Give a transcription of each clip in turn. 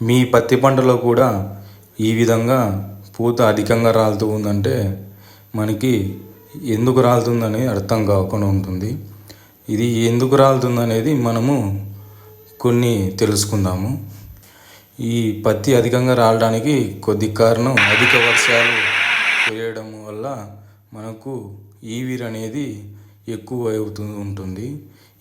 మీ పత్తి పంటలో కూడా ఈ విధంగా పూత అధికంగా రాలుతూ ఉందంటే మనకి ఎందుకు రాలుతుందని అర్థం కాకుండా ఉంటుంది. ఇది ఎందుకు రాలుతుంది అనేది మనము కొన్ని తెలుసుకుందాము. ఈ పత్తి అధికంగా రాలడానికి కొద్ది కారణం అధిక వర్షాలు కురియడం వల్ల మనకు ఈవిర్ అనేది ఎక్కువ అవుతూ ఉంటుంది.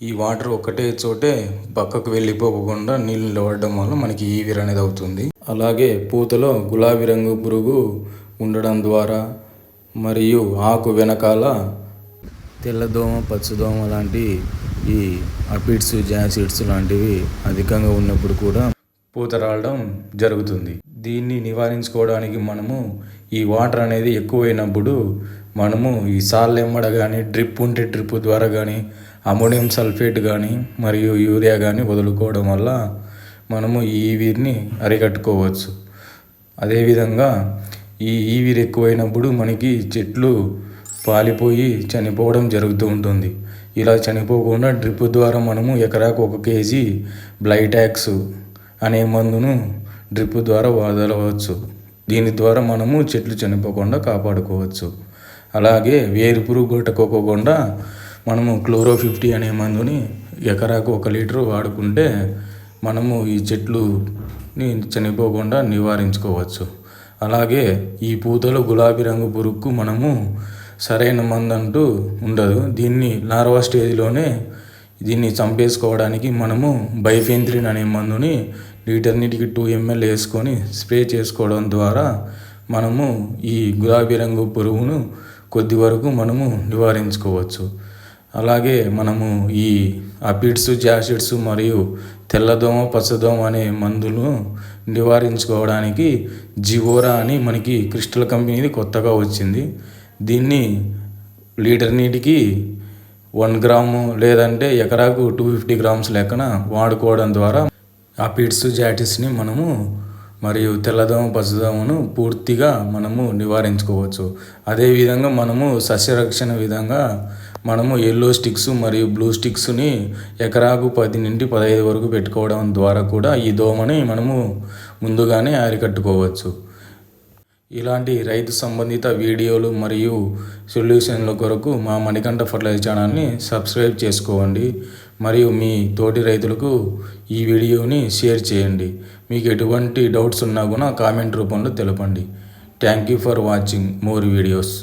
ఈ వాటర్ ఒకటే చోటే పక్కకు వెళ్ళిపోకుండా నీళ్ళు నిలబడడం వల్ల మనకి ఈవిర్ అనేది అవుతుంది. అలాగే పూతలో గులాబీ రంగు పురుగు ఉండడం ద్వారా మరియు ఆకు వెనకాల తెల్లదోమ పచ్చదోమ లాంటి ఈ అపిడ్స్ జాసిడ్స్ లాంటివి అధికంగా ఉన్నప్పుడు కూడా పూత రావడం జరుగుతుంది. దీన్ని నివారించుకోవడానికి మనము ఈ వాటర్ అనేది ఎక్కువైనప్పుడు మనము ఈ సాల్లెమ్మడ కానీ డ్రిప్ ఉంటే డ్రిప్ ద్వారా కానీ అమోనియం సల్ఫేట్ కానీ మరియు యూరియా కానీ వదులుకోవడం వల్ల మనము ఈ వీరిని అరికట్టుకోవచ్చు. అదేవిధంగా ఈ ఈవిరి ఎక్కువైనప్పుడు మనకి చెట్లు పాలిపోయి చనిపోవడం జరుగుతూ ఉంటుంది. ఇలా చనిపోకుండా డ్రిప్ ద్వారా మనము ఎకరాకు ఒక కేజీ బ్లైటాక్స్ అనే మందును డ్రిప్ ద్వారా వదలవచ్చు దీని ద్వారా మనము చెట్లు చనిపోకుండా కాపాడుకోవచ్చు. అలాగే వేరు పురుగు కొట్టుకోకుండా మనము క్లోరో ఫిఫ్టీ అనే మందుని ఎకరాకు ఒక లీటర్ వాడుకుంటే మనము ఈ చెట్లుని చనిపోకుండా నివారించుకోవచ్చు. అలాగే ఈ పూతలో గులాబీ రంగు పురుగుకు మనము సరైన మందు అంటూ ఉండదు. దీన్ని లార్వా స్టేజ్లోనే దీన్ని చంపేసుకోవడానికి మనము బైఫెంత్రిన్ అనే మందుని లీటర్నీటికి టూ ఎంఎల్ వేసుకొని స్ప్రే చేసుకోవడం ద్వారా మనము ఈ గులాబీ రంగు పురుగును కొద్ది వరకు మనము నివారించుకోవచ్చు. అలాగే మనము ఈ అపిడ్స్ జాసిడ్స్ మరియు తెల్లదోమ పచ్చదోమ అనే మందులు నివారించుకోవడానికి జివోరా అని మనకి క్రిస్టల్ కంపెనీది కొత్తగా వచ్చింది. దీన్ని లీటర్ నీటికి వన్ గ్రాము లేదంటే ఎకరాకు టూ ఫిఫ్టీ గ్రామ్స్ లెక్కన వాడుకోవడం ద్వారా ఆ పిడ్స్ జాటిస్ని మనము మరియు తెల్లదోమ పచ్చదోమను పూర్తిగా మనము నివారించుకోవచ్చు. అదేవిధంగా మనము సస్యరక్షణ విధంగా మనము ఎల్లో స్టిక్స్ మరియు బ్లూ స్టిక్స్ని ఎకరాకు పది నుండి పదహైదు వరకు పెట్టుకోవడం ద్వారా కూడా ఈ దోమని మనము ముందుగానే అరికట్టుకోవచ్చు. ఇలాంటి రైతు సంబంధిత వీడియోలు మరియు సొల్యూషన్ల కొరకు మా మణికంఠ ఫర్టిలైజర్ ఛానల్ని సబ్స్క్రైబ్ చేసుకోండి. మరియు మీ తోటి రైతులకు ఈ వీడియోని షేర్ చేయండి. మీకు ఎటువంటి డౌట్స్ ఉన్నా కూడా కామెంట్ రూపంలో తెలపండి. Thank you for watching more videos